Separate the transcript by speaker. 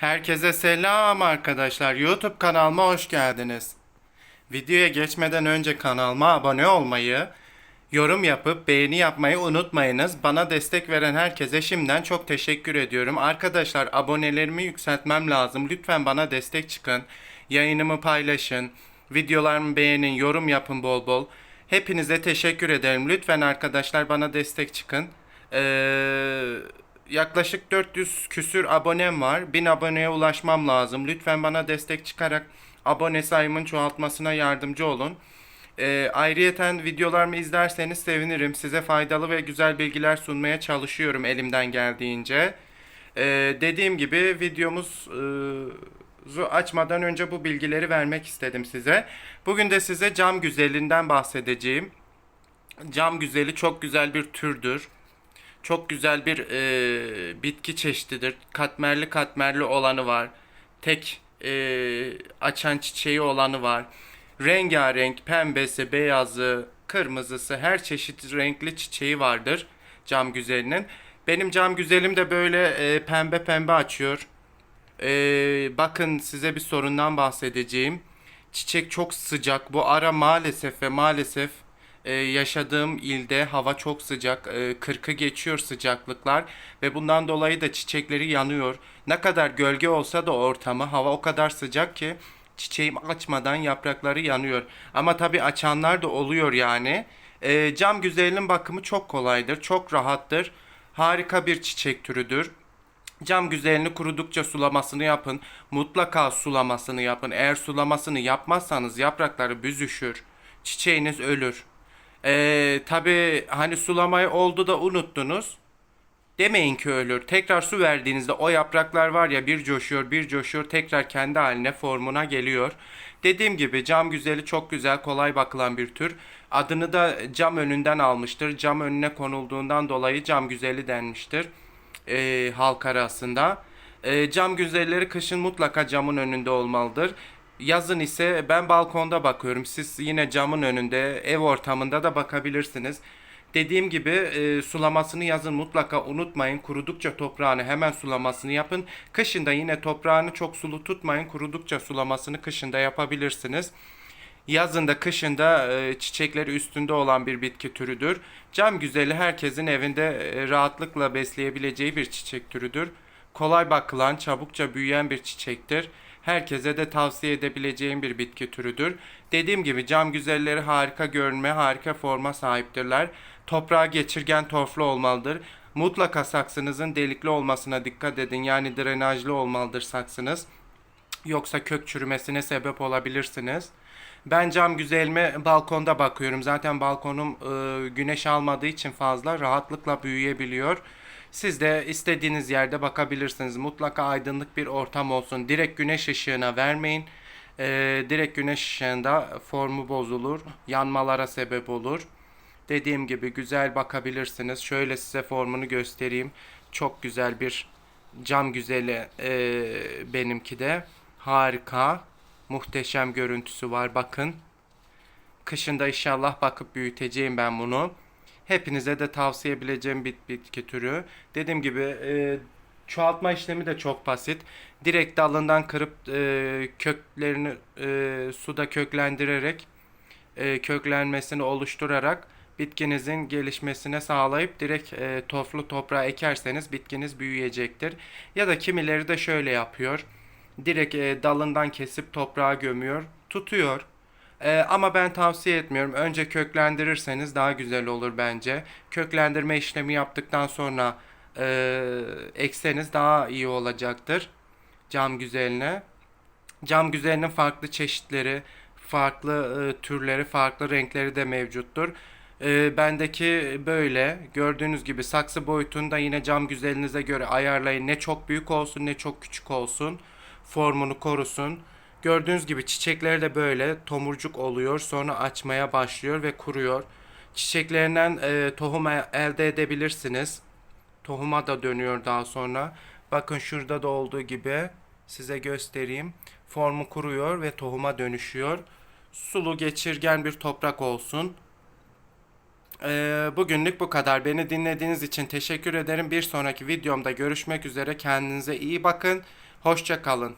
Speaker 1: Herkese selam arkadaşlar. YouTube kanalıma hoş geldiniz. Videoya geçmeden önce kanalıma abone olmayı, yorum yapıp beğeni yapmayı unutmayınız. Bana destek veren herkese şimdiden çok teşekkür ediyorum. Arkadaşlar abonelerimi yükseltmem lazım. Lütfen bana destek çıkın. Yayınımı paylaşın. Videolarımı beğenin, yorum yapın bol bol. Hepinize teşekkür ederim. Lütfen arkadaşlar bana destek çıkın. Ee, yaklaşık 400 küsür abonem var. 1000 aboneye ulaşmam lazım. Lütfen bana destek çıkarak abone sayımın çoğaltmasına yardımcı olun. Ee, ayrıyeten videolarımı izlerseniz sevinirim. Size faydalı ve güzel bilgiler sunmaya çalışıyorum elimden geldiğince. Ee, dediğim gibi videomuzu açmadan önce bu bilgileri vermek istedim size. Bugün de size cam güzelinden bahsedeceğim. Cam güzeli çok güzel bir türdür. Çok güzel bir e, bitki çeşididir. Katmerli katmerli olanı var. Tek e, açan çiçeği olanı var. Rengarenk pembesi, beyazı, kırmızısı her çeşit renkli çiçeği vardır cam güzelinin. Benim cam güzelim de böyle e, pembe pembe açıyor. E, bakın size bir sorundan bahsedeceğim. Çiçek çok sıcak. Bu ara maalesef ve maalesef e, yaşadığım ilde hava çok sıcak. E, 40'ı geçiyor sıcaklıklar ve bundan dolayı da çiçekleri yanıyor. Ne kadar gölge olsa da ortamı hava o kadar sıcak ki çiçeğim açmadan yaprakları yanıyor. Ama tabii açanlar da oluyor yani. E, cam güzelinin bakımı çok kolaydır, çok rahattır. Harika bir çiçek türüdür. Cam güzelini kurudukça sulamasını yapın. Mutlaka sulamasını yapın. Eğer sulamasını yapmazsanız yaprakları büzüşür. Çiçeğiniz ölür. Ee, tabii hani sulamayı oldu da unuttunuz. Demeyin ki ölür. Tekrar su verdiğinizde o yapraklar var ya bir coşuyor bir coşuyor tekrar kendi haline formuna geliyor. Dediğim gibi cam güzeli çok güzel kolay bakılan bir tür. Adını da cam önünden almıştır. Cam önüne konulduğundan dolayı cam güzeli denmiştir e, halk arasında. E, cam güzelleri kışın mutlaka camın önünde olmalıdır. Yazın ise ben balkonda bakıyorum. Siz yine camın önünde, ev ortamında da bakabilirsiniz. Dediğim gibi e, sulamasını yazın mutlaka unutmayın. Kurudukça toprağını hemen sulamasını yapın. Kışında yine toprağını çok sulu tutmayın. Kurudukça sulamasını kışında yapabilirsiniz. Yazında kışında e, çiçekleri üstünde olan bir bitki türüdür. Cam güzeli herkesin evinde e, rahatlıkla besleyebileceği bir çiçek türüdür. Kolay bakılan, çabukça büyüyen bir çiçektir. Herkese de tavsiye edebileceğim bir bitki türüdür. Dediğim gibi cam güzelleri harika görünme, harika forma sahiptirler. Toprağa geçirgen torflu olmalıdır. Mutlaka saksınızın delikli olmasına dikkat edin. Yani drenajlı olmalıdır saksınız. Yoksa kök çürümesine sebep olabilirsiniz. Ben cam güzelime balkonda bakıyorum. Zaten balkonum e, güneş almadığı için fazla rahatlıkla büyüyebiliyor. Siz de istediğiniz yerde bakabilirsiniz. Mutlaka aydınlık bir ortam olsun. Direkt güneş ışığına vermeyin. E, direkt güneş ışığında formu bozulur. Yanmalara sebep olur. Dediğim gibi güzel bakabilirsiniz. Şöyle size formunu göstereyim. Çok güzel bir cam güzeli e, benimki de. Harika. Muhteşem görüntüsü var bakın. Kışında inşallah bakıp büyüteceğim ben bunu. Hepinize de tavsiye edebileceğim bir bitki türü. Dediğim gibi e, çoğaltma işlemi de çok basit. Direkt dalından kırıp e, köklerini e, suda köklendirerek e, köklenmesini oluşturarak bitkinizin gelişmesine sağlayıp direkt e, toflu toprağa ekerseniz bitkiniz büyüyecektir. Ya da kimileri de şöyle yapıyor. Direkt e, dalından kesip toprağa gömüyor. Tutuyor. E, ama ben tavsiye etmiyorum. Önce köklendirirseniz daha güzel olur bence. Köklendirme işlemi yaptıktan sonra e, ekseniz daha iyi olacaktır. Cam güzeline. Cam güzelinin farklı çeşitleri, farklı e, türleri, farklı renkleri de mevcuttur. E, bendeki böyle. Gördüğünüz gibi saksı boyutunu da yine cam güzelinize göre ayarlayın. Ne çok büyük olsun ne çok küçük olsun. Formunu korusun. Gördüğünüz gibi çiçekleri de böyle tomurcuk oluyor. Sonra açmaya başlıyor ve kuruyor. Çiçeklerinden e, tohum elde edebilirsiniz. Tohuma da dönüyor daha sonra. Bakın şurada da olduğu gibi size göstereyim. Formu kuruyor ve tohuma dönüşüyor. Sulu geçirgen bir toprak olsun. Ee, bugünlük bu kadar. Beni dinlediğiniz için teşekkür ederim. Bir sonraki videomda görüşmek üzere. Kendinize iyi bakın. Hoşça kalın.